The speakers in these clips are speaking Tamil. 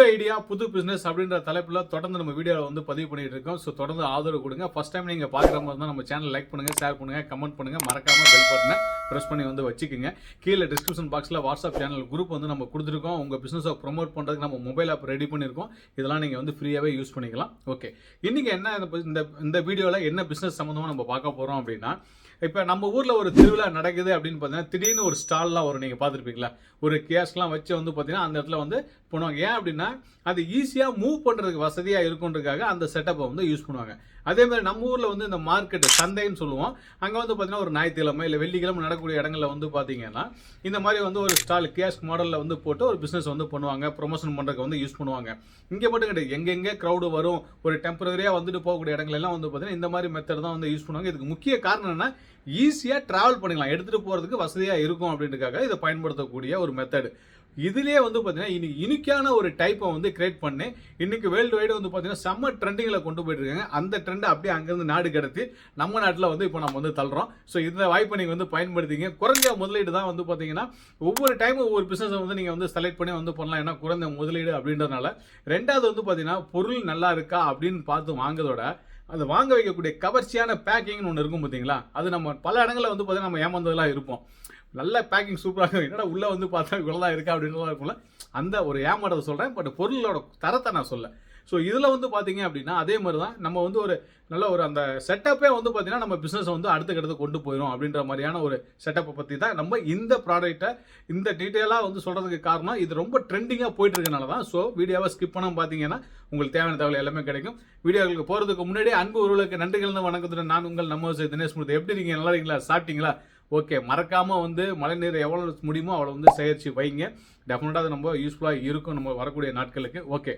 புது ஐடியா புது பிஸ்னஸ் அப்படின்ற தலைப்பில் தொடர்ந்து நம்ம வீடியோவில் வந்து பதிவு பண்ணிட்டு இருக்கோம். ஸோ தொடர்ந்து ஆதரவு கொடுங்க. ஃபர்ஸ்ட் டைம் நீங்கள் பார்க்குற மாதிரி தான் நம்ம சேனல் லைக் பண்ணுங்க ஷேர் பண்ணுங்க கமெண்ட் பண்ணுங்கள் மறக்காமல் பெல் பட்டனை ப்ரெஸ் பண்ணி வந்து வச்சுக்கோங்க. கீழே டிஸ்கிரிப்ஷன் பாக்ஸில் வாட்ஸ்அப் சேனல் குரூப் வந்து நம்ம கொடுத்துருக்கோம். உங்கள் பிஸ்னஸை ப்ரொமோட் பண்ணுறதுக்கு நம்ம மொபைல் ஆப் ரெடி பண்ணியிருக்கோம். இதெல்லாம் நீங்கள் வந்து ஃப்ரீயாகவே யூஸ் பண்ணிக்கலாம். ஓகே இன்றைக்கி என்ன இந்த- இந்த இந்த வீடியோவில் என்ன பிஸ்னஸ் சம்மந்தமாக நம்ம பார்க்க போகிறோம் அப்படின்னா இப்போ நம்ம ஊரில் ஒரு திருவிழா நடக்குது அப்படின்னு பார்த்தீங்கன்னா திடீர்னு ஒரு ஸ்டால்லாம் வரும். நீங்கள் பார்த்துருப்பீங்களா? ஒரு கேஸ்லாம் வச்சு வந்து பார்த்தீங்கன்னா அந்த இடத்துல வந்து பண்ணுவாங்க. ஏன் அப்படின்னா அது ஈஸியாக மூவ் பண்ணுறதுக்கு வசதியாக இருக்குன்றதுக்காக அந்த செட்டப்பை வந்து யூஸ் பண்ணுவாங்க. அதே மாதிரி நம்ம ஊரில் வந்து இந்த மார்க்கெட் சந்தைன்னு சொல்லுவோம். அங்கே வந்து பார்த்தீங்கன்னா ஒரு ஞாயிற்றுக்கிழமை இல்லை வெள்ளிக்கிழமை நடக்கக்கூடிய இடங்கள்ல வந்து பார்த்தீங்கன்னா இந்த மாதிரி வந்து ஒரு ஸ்டால் கேஷ் மாடலில் வந்து போட்டு ஒரு பிஸ்னஸ் வந்து பண்ணுவாங்க. ப்ரொமோஷன் பண்ணுறதுக்கு வந்து யூஸ் பண்ணுவாங்க. இங்கே மட்டும் கிடையாது. எங்கெங்கே க்ரௌடு வரும் ஒரு டெம்பரரியாக வந்துட்டு போகக்கூடிய இடங்கள் எல்லாம் வந்து பார்த்தீங்கன்னா இந்த மாதிரி மெத்தட் தான் வந்து யூஸ் பண்ணுவாங்க. இதுக்கு முக்கிய காரணம் என்ன ஈஸியாக ட்ராவல் பண்ணிக்கலாம். எடுத்துகிட்டு போகிறதுக்கு வசதியாக இருக்கும் அப்படின்றதுக்காக இதை பயன்படுத்தக்கூடிய ஒரு மெத்தடு இதுலேயே வந்து பார்த்தீங்கன்னா இன்னைக்கு யூனிக்கான ஒரு டைப்பை வந்து கிரியேட் பண்ணி இன்னைக்கு வேர்ல்டு வைடு வந்து பார்த்தீங்கன்னா செம்ம ட்ரெண்டிங்கில் கொண்டு போயிட்டு இருக்காங்க அந்த ட்ரெண்டை அப்படியே அங்கேருந்து நாடு கடத்தி நம்ம நாட்டில் வந்து இப்போ நம்ம வந்து தள்ளுறோம். ஸோ இந்த வாய்ப்பை நீங்கள் வந்து பயன்படுத்திங்க. குறைஞ்ச முதலீடு தான் வந்து பார்த்தீங்கன்னா ஒவ்வொரு டைமும் ஒவ்வொரு பிஸ்னஸை வந்து நீங்கள் வந்து செலக்ட் பண்ணி வந்து பண்ணலாம். ஏன்னா குறைந்த முதலீடு அப்படின்றதுனால. ரெண்டாவது வந்து பார்த்தீங்கன்னா பொருள் நல்லா இருக்கா அப்படின்னு பார்த்து வாங்குறதோட அது வாங்க வைக்கக்கூடிய கவர்ச்சியான பேக்கிங்னு ஒன்று இருக்கும் பார்த்தீங்களா அது நம்ம பல இடங்களில் வந்து பார்த்தீங்கன்னா நம்ம ஏமாந்ததெல்லாம் இருப்போம். நல்ல பேக்கிங் சூப்பராக இருக்கும். என்னடா உள்ளே வந்து பார்த்தா இவ்வளோதான் இருக்கா அப்படின்றதா இருக்கும்ல. அந்த ஒரு ஏமாறதை சொல்கிறேன் பட் பொருளோட தரத்தை நான் சொல்ல ஸோ இதில் வந்து பார்த்தீங்க அப்படின்னா அதே மாதிரி தான் நம்ம வந்து ஒரு நல்ல ஒரு அந்த செட்டப்பே வந்து பார்த்தீங்கன்னா நம்ம பிஸ்னஸை வந்து அடுத்த கட்டத்தை கொண்டு போயிடும் அப்படின்ற மாதிரியான ஒரு செட்டப்பை பற்றி தான் நம்ம இந்த ப்ராடக்ட்டை இந்த டீட்டெயிலாக வந்து சொல்கிறதுக்கு காரணம் இது ரொம்ப ட்ரெண்டிங்காக போயிட்டு இருக்கனால தான் ஸோ வீடியோவை ஸ்கிப் பண்ணாமல் பார்த்தீங்கன்னா உங்களுக்கு தேவையான தகவல் எல்லாமே கிடைக்கும். வீடியோவுக்கு போகிறதுக்கு முன்னாடி அன்பு உருவலுக்கு நன்றிகள் வணக்கத்துடன் நான் உங்கள் நம்ம தினேஷ் மூர்த்தி எப்படி இருக்கீங்க? நல்லா இருக்கீங்களா? சாப்பிட்டீங்களா? ஓகே மறக்காமல் வந்து மழை நீர் எவ்வளோ முடியுமோ அவ்வளோ வந்து சேகரித்து வைங்க. டெஃபினட்டாக அது ரொம்ப யூஸ்ஃபுல்லாக இருக்கும். நம்ம வரக்கூடிய நாட்களுக்கு. ஓகே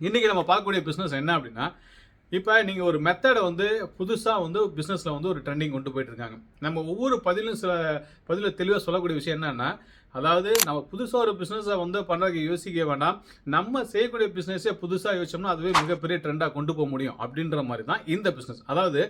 இன்றைக்கி நம்ம பார்க்கக்கூடிய பிஸ்னஸ் என்ன அப்படின்னா இப்போ நீங்கள் ஒரு மெத்தடை வந்து புதுசாக வந்து பிஸ்னஸில் வந்து ஒரு ட்ரெண்டிங் கொண்டு போயிட்டுருக்காங்க நம்ம ஒவ்வொரு பதிலும் சில பதிலில் தெளிவாக சொல்லக்கூடிய விஷயம் என்னென்னா அதாவது நம்ம புதுசாக ஒரு பிஸ்னஸை வந்து பண்ணுறதுக்கு யோசிக்க வேண்டாம். நம்ம செய்யக்கூடிய பிஸ்னஸே புதுசாக யோசிச்சோம்னா அதுவே மிகப்பெரிய ட்ரெண்டாக கொண்டு போக முடியும் அப்படின்ற மாதிரி தான் இந்த பிஸ்னஸ் அதாவது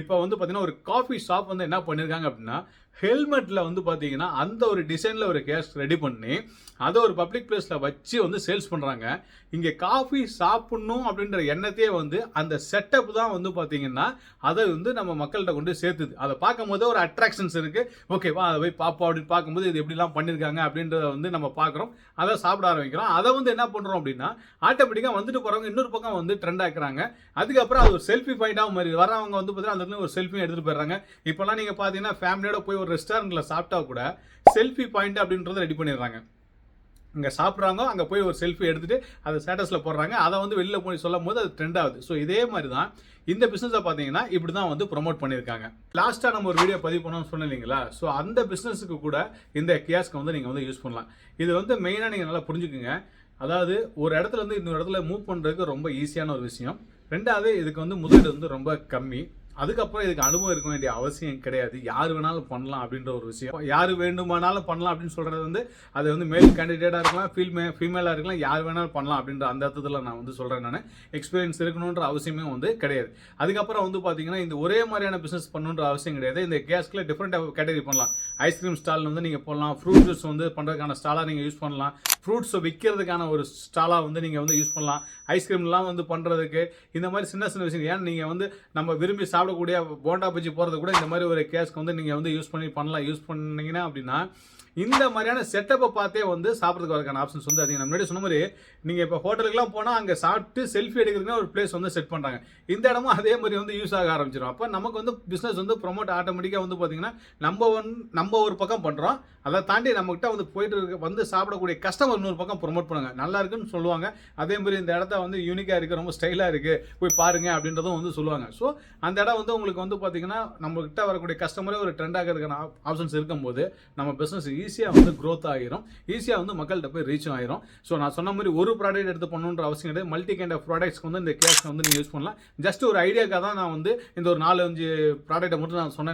இப்போ வந்து பார்த்தீங்கன்னா ஒரு காஃபி ஷாப் வந்து என்ன பண்ணியிருக்காங்க அப்படின்னா ஹெல்மெட்டில் வந்து பார்த்தீங்கன்னா அந்த ஒரு டிசைனில் ஒரு கேஸ் ரெடி பண்ணி அதை ஒரு பப்ளிக் பிளேஸில் வச்சு வந்து சேல்ஸ் பண்ணுறாங்க இங்கே காஃபி சாப்பிட்ணும் அப்படின்ற எண்ணத்தையே வந்து அந்த செட்டப் தான் வந்து பார்த்தீங்கன்னா அதை வந்து நம்ம மக்கள்கிட்ட கொண்டு சேர்த்துது. அதை பார்க்கும்போது ஒரு அட்ராக்ஷன்ஸ் இருக்குது ஓகேவா அதை போய் பார்ப்போம் அப்படின்னு பார்க்கும்போது இது எப்படிலாம் பண்ணியிருக்காங்க அப்படின்றத வந்து நம்ம பார்க்குறோம். அதை சாப்பிட ஆரம்பிக்கிறோம். அதை வந்து என்ன பண்ணுறோம் அப்படின்னா ஆட்டோமேட்டிக்காக வந்துட்டு போகிறவங்க இன்னொரு பக்கம் வந்து ட்ரெண்ட் ஆக்குறாங்க. அதுக்கப்புறம் அது ஒரு செல்ஃபி பாயிண்ட்டாக மாதிரி வரவங்க வந்து பார்த்தீங்கன்னா அந்த இடத்துல ஒரு செல்ஃபியும் எடுத்துகிட்டு போயிடுறாங்க. இப்போல்லாம் நீங்கள் பார்த்தீங்கன்னா ஃபேமிலியோட போய் ஒரு ரெஸ்டாரண்ட்டில் சாப்பிட்டா கூட செல்ஃபி பாயிண்ட் அப்படின்றத ரெடி பண்ணிடுறாங்க. இங்கே சாப்பிட்றாங்க அங்கே போய் ஒரு செல்ஃபி எடுத்துகிட்டு அதை ஸ்டேட்டஸில் போடுறாங்க. அதை வந்து வெளியில் போய் சொல்லும் போது அது ட்ரெண்ட் ஆகுது. ஸோ இதே மாதிரி தான் இந்த பிஸ்னஸை பார்த்தீங்கன்னா இப்படி தான் வந்து ப்ரொமோட் பண்ணியிருக்காங்க. லாஸ்ட்டாக நம்ம ஒரு வீடியோ பதிவு பண்ணோம்னு சொன்னோம் இல்லைங்களா? ஸோ அந்த பிஸ்னஸுக்கு கூட இந்த கியாஸ்க்கு வந்து நீங்கள் வந்து யூஸ் பண்ணலாம். இது வந்து மெயினாக நீங்கள் நல்லா புரிஞ்சுக்குங்க. அதாவது ஒரு இடத்துல இருந்து இன்னொரு இடத்துல மூவ் பண்ணுறதுக்கு ரொம்ப ஈஸியான ஒரு விஷயம். ரெண்டாவது இதுக்கு வந்து முதலீடு வந்து ரொம்ப கம்மி. அதுக்கப்புறம் இதுக்கு அனுபவம் இருக்க வேண்டிய அவசியம் கிடையாது. யார் வேணாலும் பண்ணலாம் அப்படின்ற ஒரு விஷயம். யார் வேண்டுமானாலும் பண்ணலாம் அப்படின்னு சொல்றது வந்து அது வந்து மேல் கேண்டிடேட்டாக இருக்கலாம் ஃபீல்மே ஃபீமேலாக இருக்கலாம் யார் வேணாலும் பண்ணலாம் அப்படின்ற அந்த அர்த்தத்தில் நான் வந்து சொல்கிறேன் நான். எக்ஸ்பீரியன்ஸ் இருக்கணுன்ற அவசியமே வந்து கிடையாது. அதுக்கப்புறம் வந்து பார்த்தீங்கன்னா இந்த ஒரே மாதிரியான பிஸ்னஸ் பண்ணணுன்ற அவசியம் கிடையாது. இந்த கேஸ்கில் டிஃப்ரெண்ட் கேட்டகரி பண்ணலாம். ஐஸ்கிரீம் ஸ்டால் வந்து நீங்கள் போடலாம். ஃப்ரூட் ஜூஸ் வந்து பண்ணுறதுக்கான ஸ்டாலாக நீங்கள் யூஸ் பண்ணலாம். ஃப்ரூட்ஸை விற்கிறதுக்கான ஒரு ஸ்டாலாக வந்து நீங்கள் வந்து யூஸ் பண்ணலாம். ஐஸ்கிரீம்லாம் வந்து பண்ணுறதுக்கு இந்த மாதிரி சின்ன சின்ன விஷயம் ஏன்னா நீங்கள் வந்து நம்ம விரும்பி சாப்பிடக்கூடிய போண்டா பஜ்ஜி போகிறது கூட இந்த மாதிரி ஒரு கேஸ்க்கு வந்து நீங்கள் வந்து யூஸ் பண்ணி பண்ணலாம். யூஸ் பண்ணிங்கன்னா அப்படின்னா இந்த மாதிரியான செட்டப்பை பார்த்தே வந்து சாப்பிட்றதுக்கு வரக்கான ஆப்ஷன்ஸ் வந்து அதிகம். முன்னாடி சொன்ன மாதிரி நீங்கள் இப்போ ஹோட்டலுக்குலாம் போனால் அங்கே சாப்பிட்டு செல்ஃபி எடுக்கிறதுக்குன்னு ஒரு பிளேஸ் வந்து செட் பண்ணுறாங்க இந்த இடமும் அதே மாதிரி வந்து யூஸ் ஆக ஆரம்பிச்சிடும் அப்போ நமக்கு வந்து பிஸ்னஸ் வந்து ப்ரொமோட் ஆட்டோமேட்டிக்காக வந்து பார்த்தீங்கன்னா நம்ம ஒன் நம்ம ஒரு பக்கம் பண்ணுறோம் அதை தாண்டி நம்மகிட்ட வந்து போயிட்டு இருக்க வந்து சாப்பிடக்கூடிய கஸ்டமர் நூறு பக்கம் ப்ரொமோட் பண்ணுங்க. நல்லா இருக்குன்னு சொல்லுவாங்க. அதே மாதிரி இந்த இடத்த வந்து யூனிக்காக இருக்குது ரொம்ப ஸ்டைலாக இருக்குது போய் பாருங்க அப்படின்றதும் வந்து சொல்லுவாங்க. ஸோ அந்த இடம் வந்து உங்களுக்கு வந்து பார்த்தீங்கன்னா நம்மகிட்ட வரக்கூடிய கஸ்டமரே ஒரு ட்ரெண்ட் ஆகிறதுக்கான ஆப்ஷன்ஸ் இருக்கும்போது நம்ம பிஸ்னஸ் ஈஸியாக வந்து க்ரோத் ஆகிரும் ஈஸியாக வந்து மக்கள்கிட்ட போய் ரீச் ஆகிரும் ஸோ நான் சொன்ன மாதிரி ஒரு ப்ராடக்ட் எடுத்து பண்ணணுன்ற அவசியம் கிடையாது. மல்டி கைண்ட் ஆஃப் ப்ராடக்ட்ஸ்க்கு வந்து இந்த கேஷ் வந்து நீங்கள் யூஸ் பண்ணலாம். ஜஸ்ட் ஒரு ஐடியாக்காக தான் நான் வந்து இந்த ஒரு நாலு அஞ்சு ப்ராடக்ட்டை மட்டும் நான் சொன்னேன்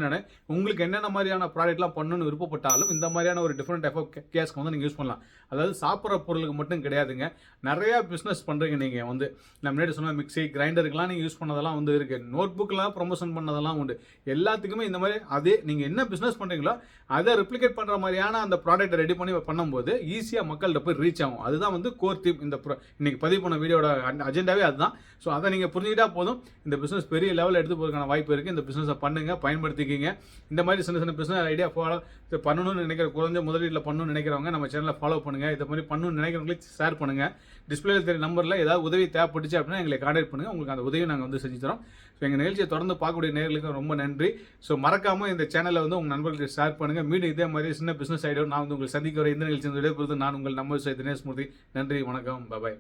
உங்களுக்கு என்னென்ன மாதிரியான ப்ராடக்ட்லாம் பண்ணணும்னு விருப்பப்பட்டாலும் இந்த மாதிரியான ஒரு டிஃப்ரெண்ட் டைப் ஆஃப் கேஸ்க்கு வந்து நீங்கள் யூஸ் பண்ணலாம். அதாவது சாப்பிட்ற பொருளுக்கு மட்டும் கிடையாதுங்க. நிறையா பிஸ்னஸ் பண்ணுறீங்க நீங்கள் வந்து. நான் முன்னாடி சொன்ன மிக்ஸி கிரைண்டருக்கெலாம் நீங்கள் யூஸ் பண்ணதெல்லாம் வந்து இருக்குது நோட் புக்கெலாம் ப்ரொமோஷன் பண்ணதெல்லாம் உண்டு. எல்லாத்துக்குமே இந்த மாதிரி அதே நீங்கள் என்ன பிஸ்னஸ் பண்ணுறீங்களோ அதை ரிப்ளிகேட் பண்ணுற மாதிரியான அந்த ப்ராடக்ட்டை ரெடி பண்ணி பண்ணும்போது ஈஸியாக மக்கள்கிட்ட போய் ரீச் ஆகும். அதுதான் வந்து கோர் தீம் இந்த pro- இன்னைக்கு பதிவு பண்ண வீடியோட அஜெண்டாவே அதுதான். ஸோ அதை நீங்கள் புரிஞ்சுக்கிட்டா போதும். இந்த பிஸ்னஸ் பெரிய லெவலில் எடுத்து போகிறதுக்கான வாய்ப்பு இருக்குது இந்த பிஸ்னஸை பண்ணுங்க பயன்படுத்திக்கிங்க. இந்த மாதிரி சின்ன சின்ன பிஸ்னஸ் ஐடியா ஃபாலோ பண்ணணும்னு நினைக்கிற குறைஞ்ச முதலீட்டில் பண்ணணும்னு நினைக்கிறவங்க நம்ம சேனலை ஃபாலோ பண்ணுங்கள் இதை மாதிரி பண்ணணும்னு நினைக்கிறவங்களுக்கு ஷேர் பண்ணுங்கள் டிஸ்பிளேல தெரிய நம்பரில் ஏதாவது உதவி தேவைப்பட்டுச்சு அப்படின்னா எங்களை கான்டாக்ட் பண்ணுங்கள் உங்களுக்கு அந்த உதவி நாங்கள் வந்து செஞ்சு தரோம். ஸோ எங்கள் நிகழ்ச்சியை தொடர்ந்து பார்க்கக்கூடிய நேர்களுக்கு ரொம்ப நன்றி. ஸோ மறக்காமல் இந்த சேனலை வந்து உங்கள் நண்பர்களுக்கு ஷேர் பண்ணுங்கள் மீண்டும் இதே மாதிரி சின்ன பிஸ்னஸ் ஐடியா நான் வந்து உங்களை சந்திக்க வர இந்த நிகழ்ச்சி விடைபெறுவது நான் உங்கள் நம்பர் தினேஷ் மூர்த்தி. நன்றி வணக்கம். பபாய்